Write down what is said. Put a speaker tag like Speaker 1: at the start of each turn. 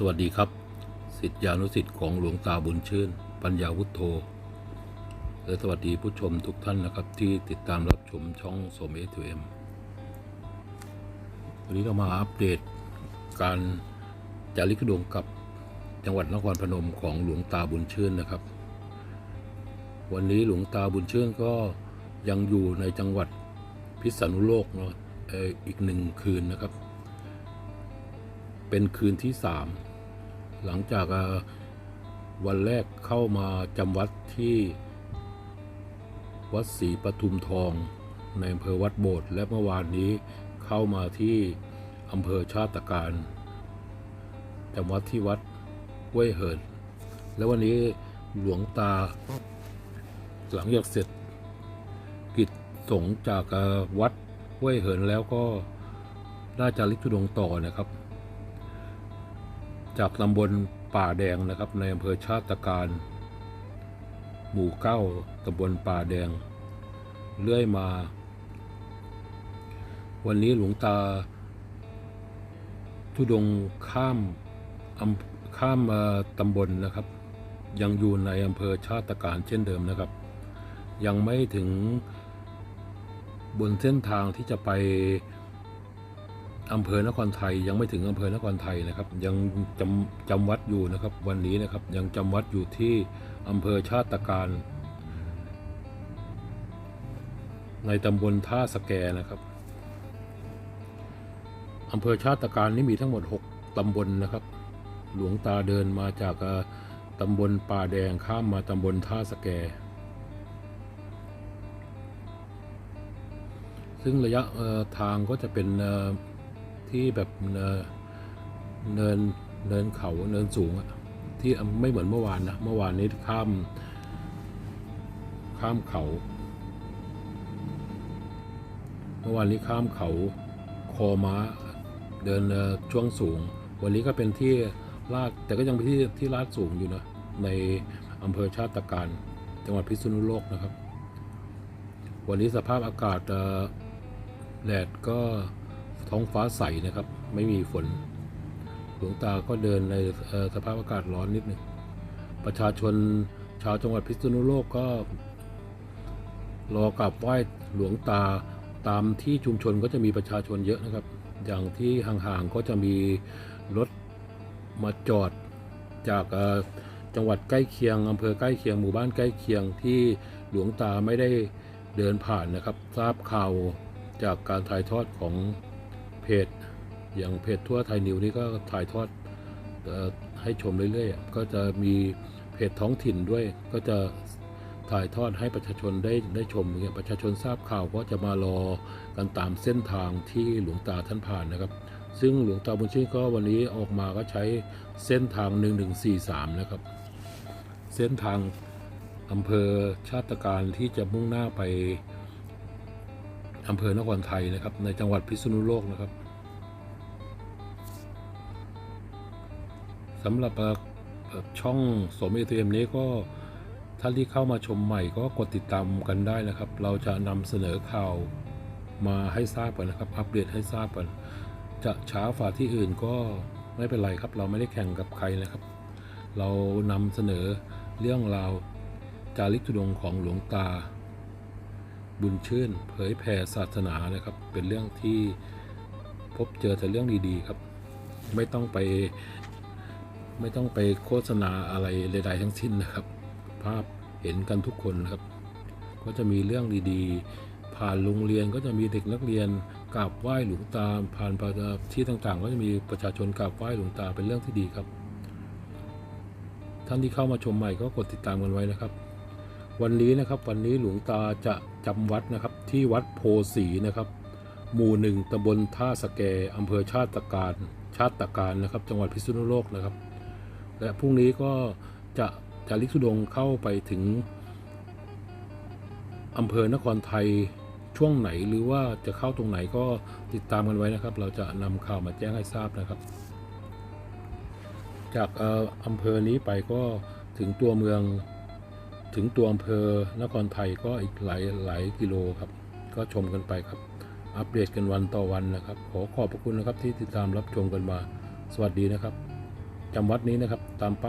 Speaker 1: สวัสดีครับสิทธิานุสิทธิ์ของหลวงตาบุญชื่น ปัญญาวุฒโธ และสวัสดีผู้ชมทุกท่านนะครับ ที่ติดตามรับชมช่องโสมเอทูเอ็มวันนี้เรามาอัปเดตการจาริกดงกับจังหวัดนครพนมของหลวงตาบุญชื่นนะครับ วันนี้หลวงตาบุญชื่นก็ยังอยู่ในจังหวัดพิษณุโลกเนาะอีกหนึ่งคืนนะครับ เป็นคืนที่สาม หลังจากวันแรกเข้ามาจำวัดที่วัดศรีปทุมทอง ในอำเภอวัดโบสถ์และเมื่อวานนี้เข้ามาที่อำเภอชาติการจำวัดที่วัดห้วยเหิน และวันนี้หลวงตา หลังจากเสร็จ กิจสงจากวัดห้วยเหินแล้วก็น่าจะลิจุดงต่อนะครับ จากตำบลป่าแดงนะครับในอำเภอชาติการ หมู่เก้าตำบลป่าแดง เลื่อยมา วันนี้หลวงตา ทุดงข้ามอำข้ามเอ่อตำบลนะครับ ยังอยู่ในอำเภอชาติการเช่นเดิมนะครับ ยังไม่ถึงบนเส้นทางที่จะไป อำเภอนครไทยยังไม่ถึงอำเภอนครไทยนะครับ ยังจำจำวัดอยู่นะครับ วันนี้นะครับยังจำวัดอยู่ที่อำเภอชาติการ ในตำบลท่าสแกนะครับอำเภอชาติการนี่มีทั้งหมด 6ตำบลนะครับ หลวงตาเดินมาจากตำบลป่าแดงข้ามมาตำบลท่าสแก ซึ่งระยะทางก็จะเป็น ที่แบบเอ่อเนินเนินเขาเนินสูงอะที่ไม่เหมือนเมื่อวานนะเมื่อวานนี้ข้าม ข้ามเขา เมื่อวานนี้ข้ามเขาคอม้าเดินช่วงสูง วันนี้ก็เป็นที่ลาดแต่ก็ยังเป็นที่ที่ลาดสูงอยู่นะในอำเภอชาติการจังหวัดพิษณุโลกนะครับ วันนี้สภาพอากาศแดดก็ ท้องฟ้าใสนะครับ ไม่มีฝนหลวงตาก็เดินในสภาพอากาศร้อนนิดหนึงประชาชนชาวจังหวัดพิษณุโลกก็ รอกราบไหว้หลวงตาตามที่ชุมชนก็จะมีประชาชนเยอะนะครับ อย่างที่ห่างๆก็จะมีรถมาจอดจากจังหวัดใกล้เคียงอำเภอใกล้เคียงหมู่บ้านใกล้เคียงที่หลวงตาไม่ได้เดินผ่านนะครับ ทราบข่าวจากการถ่ายทอดของ เพจอย่างเพจทั่วไทยนิวนี่ก็ถ่ายทอดออให้ชมเรื่อยๆ ก็จะมีเพจท้องถิ่นด้วย ก็จะถ่ายทอดให้ประชาชนได้ได้ชมอย่างเงี้ยประชาชนทราบข่าวก็จะมารอกันตามเส้นทางที่หลวงตาท่านผ่านนะครับ ซึ่งหลวงตาบุญชื่นก็วันนี้ออกมาก็ใช้เส้นทาง 1143 นะครับ เส้นทางอำเภอชาติการที่จะมุ่งหน้าไปอำเภอนครไทยนะครับ ในจังหวัดพิษณุโลกนะครับำหรับช่องสมเอทีเอ็มนี้ก็ท่านที่เข้ามาชมใหม่ก็กดติดตามกันได้นะครับ เราจะนำเสนอข่าวมาให้ทราบกันนะครับ อัปเดตให้ทราบกันจะช้าฝ่าที่อื่นก็ไม่เป็นไรครับ เราไม่ได้แข่งกับใครนะครับ เรานำเสนอเรื่องราวจาริกธุดงของหลวงตา บุญชื่น เผยแผ่ศาสนานะครับ เป็นเรื่องที่พบเจอแต่เรื่องดีๆครับ ไม่ต้องไป ไม่ต้องไปโฆษณาอะไรใดๆทั้งสิ้นนะครับ ภาพเห็นกันทุกคนนครับ ก็จะมีเรื่องดีๆ ผ่านโรงเรียนก็จะมีเด็กนักเรียนกราบไหว้หลวงตาผ่านประที่ต่างๆ ก็จะมีประชาชนกราบไหว้หลวงตาเป็นเรื่องที่ดีครับ ท่านที่เข้ามาชมใหม่ก็กดติดตามกันไว้นะครับ วันนี้นะครับวันนี้หลวงตาจะจำวัดนะครับที่วัดโพสีนะครับ หมู่หนึ่งตำบลท่าสแกอำเภอชาติการชาติการนะครับ จังหวัดพิษณุโลกนะครับ และพรุ่งนี้ก็จะจาริกธุดงเข้าไปถึงอำเภอนครไทยช่วงไหนหรือว่าจะเข้าตรงไหนก็ติดตามกันไว้นะครับ เราจะนำข่าวมาแจ้งให้ทราบนะครับ จากอำเภอนี้ไปก็ถึงตัวเมืองถึงตัวอำเภอนครไทยก็อีกหลายหลายกิโลครับ ก็ชมกันไปครับ อัปเดตกันวันต่อวันนะครับ ขอขอบพระคุณนะครับที่ติดตามรับชมกันมา สวัสดีนะครับ จำวัดนี้นะครับ ตามป้าย